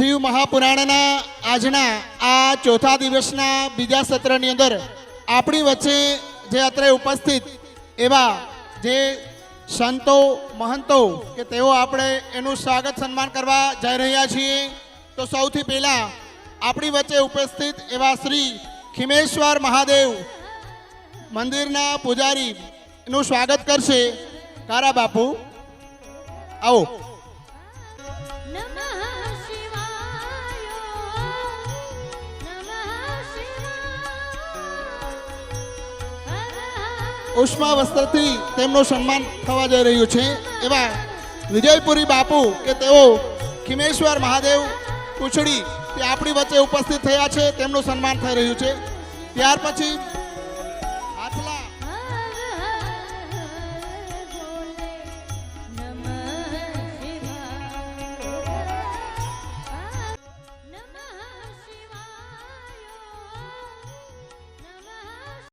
શિવ મહાપુરાણના આજના આ ચોથા દિવસના બીજા સત્રની અંદર આપણી વચ્ચે જે અત્રે ઉપસ્થિત એવા જે સંતો, મહંતો કે તેઓ આપણે એનું સ્વાગત સન્માન કરવા જઈ રહ્યા છીએ, તો સૌથી પહેલાં આપણી વચ્ચે ઉપસ્થિત એવા શ્રી ખિમેશ્વર મહાદેવ મંદિરના પૂજારી નું સ્વાગત કરશે. કારા બાપુ, આવો. ઉષ્મા વસ્ત્રથી તેમનું સન્માન થવા જઈ રહ્યું છે. એવા વિજયપુરી બાપુ કે તેઓ ખિમેશ્વર મહાદેવ પૂછડી તે આપણી વચ્ચે ઉપસ્થિત થયા છે, તેમનું સન્માન થઈ રહ્યું છે. ત્યાર પછી